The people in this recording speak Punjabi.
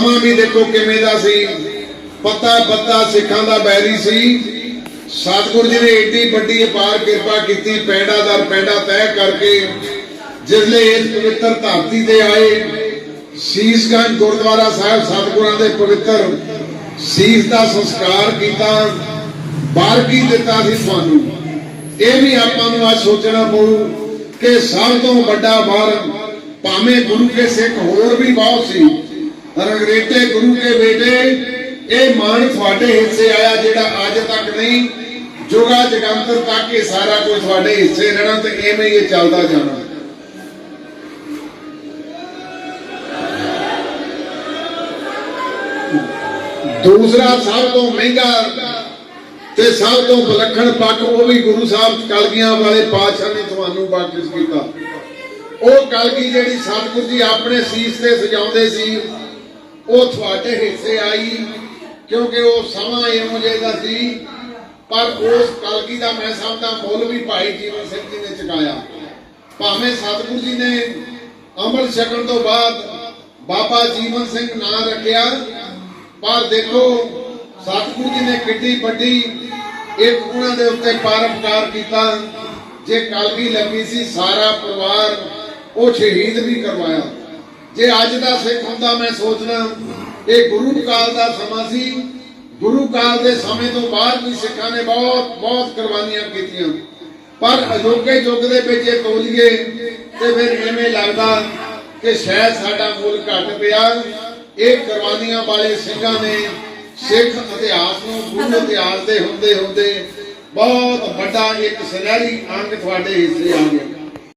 ਸਮਾਂ ਵੀ ਦੇਖੋ ਕਿਵੇਂ ਦਾ ਸੀ। ਪੱਤਾ ਪੱਤਾ ਸਿੱਖਾਂ ਦਾ ਬੈਰੀ ਸੀ। ਸਤਿਗੁਰੂ ਜੀ ਨੇ ਏਡੀ ਵੱਡੀ ਅਪਾਰ ਕਿਰਪਾ ਕੀਤੀ ਪੈਂਡਾ ਦਰ ਪੈਂਡਾ ਤੈਅ ਕਰਕੇ ਜਿਸਲੇ ਇਸ ਪਵਿੱਤਰ ਧਰਤੀ ਤੇ ਆਏ, ਸੀਸਗੰਜ ਗੁਰਦੁਆਰਾ ਸਾਹਿਬ ਸਤਿਗੁਰਾਂ ਦੇ ਪਵਿੱਤਰ ਸੀਸ ਦਾ ਸੰਸਕਾਰ ਕੀਤਾ ਬਾਰ ਕੀ ਦਿੱਤਾ ਸੀ ਤੁਹਾਨੂੰ। ਇਹ ਵੀ ਆਪਾਂ ਨੂੰ ਅੱਜ ਸੋਚਣਾ ਪਊ ਕਿ ਸਭ ਤੋਂ ਵੱਡਾ ਵਾਰ ਭਾਵੇਂ ਗੁਰੂ ਕੇ ਸਿੱਖ ਹੋਰ ਵੀ ਬਹੁਤ ਸੀ ਰਗਰੇਟੇ ਗੁਰੂ ਕੇ ਬੇਟੇ, ਇਹ ਮਾਣ ਤੁਹਾਡੇ ਹਿੱਸੇ ਆਇਆ ਜਿਹੜਾ ਅੱਜ ਤੱਕ ਨਹੀਂ, ਜੁਗਾ ਜਗੰਤਰ ਤੱਕ ਇਹ ਸਾਰਾ ਕੁਝ ਤੁਹਾਡੇ ਹਿੱਸੇ ਰਹਿਣਾ ਤੇ ਐਵੇਂ ਹੀ ਇਹ ਚੱਲਦਾ ਜਾਣਾ। ਦੂਸਰਾ ਸਭ ਤੋਂ ਮਹਿੰਗਾ ਤੇ ਸਭ ਤੋਂ ਵਿਲੱਖਣ ਪੱਖ ਉਹ ਵੀ ਗੁਰੂ ਸਾਹਿਬ ਕਲਗੀਆਂ ਵਾਲੇ ਪਾਤਸ਼ਾਹ ਨੇ ਤੁਹਾਨੂੰ ਬਖਸ਼ਿਸ਼ ਕੀਤਾ। ਉਹ ਕਲਗੀ ਜਿਹੜੀ ਸਤਿਗੁਰੂ ਜੀ ਆਪਣੇ ਸੀਸ ਤੇ ਸਜਾਉਂਦੇ ਸੀ ਉਹ ਤੁਹਾਡੇ ਹਿੱਸੇ ਆਈ, ਕਿਉਂਕਿ ਉਹ ਸਮਾਂ ਇਹੋ ਜਿਹਾ ਦਾ ਸੀ। ਪਰ ਉਸ ਕਲਗੀ ਦਾ ਮੈਂ ਸਮਝਦਾ ਮੁੱਲ ਵੀ ਭਾਈ ਜੀਵਨ ਸਿੰਘ ਜੀ ਨੇ ਚੁਕਾਇਆ। ਭਾਵੇਂ ਸਤਿਗੁਰੂ ਜੀ ਨੇ ਅੰਮ੍ਰਿਤ ਛਕਣ ਤੋਂ ਬਾਅਦ ਬਾਬਾ ਜੀਵਨ ਸਿੰਘ ਨਾਂ ਰੱਖਿਆ, ਪਰ ਦੇਖੋ, ਸਤਿਗੁਰੂ ਜੀ ਨੇ ਕਿੱਡੀ ਵੱਡੀ ਇੱਕ ਉਹਨਾਂ ਦੇ ਉੱਤੇ ਪਰਉਪਕਾਰ ਕੀਤਾ। ਜੇ ਕਲਗੀ ਲੱਗੀ ਸੀ, ਸਾਰਾ ਪਰਿਵਾਰ ਉਹ ਸ਼ਹੀਦ ਵੀ ਕਰਵਾਇਆ। ਜੇ ਅੱਜ ਦਾ ਸਿੱਖ ਹੁੰਦਾ ਮੈਂ ਸੋਚਣਾ ਇਹ ਗੁਰੂ ਕਾਲ ਦਾ ਸਮਾਂ ਸੀ। ਗੁਰੂ ਕਾਲ ਦੇ ਸਮੇਂ ਤੋਂ ਬਾਅਦ ਵੀ ਸਿੱਖਾਂ ਨੇ ਬਹੁਤ ਬਹੁਤ ਕੁਰਬਾਨੀਆਂ ਕੀਤੀਆਂ। ਪਰ ਅਜੋਕੇ ਯੁੱਗ ਦੇ ਵਿੱਚ ਇਹ ਤੋਲੀਏ, ਤੇ ਫਿਰ ਐਵੇਂ ਲੱਗਦਾ ਕਿ ਸ਼ਾਇਦ ਸਾਡਾ ਮੁੱਲ ਘਟ ਪਿਆ। ਇਹ ਕੁਰਬਾਨੀਆਂ ਵਾਲੇ ਸਿੰਘਾਂ ਨੇ ਸਿੱਖ ਇਤਿਹਾਸ ਨੂੰ ਗੁਰੂ ਇਤਿਹਾਸ ਦੇ ਹੁੰਦੇ ਹੁੰਦੇ ਬਹੁਤ ਵੱਡਾ ਇੱਕ ਸੁਨਹਿਰੀ ਅੰਗ ਤੁਹਾਡੇ ਹਿੱਸੇ ਆ ਗਿਆ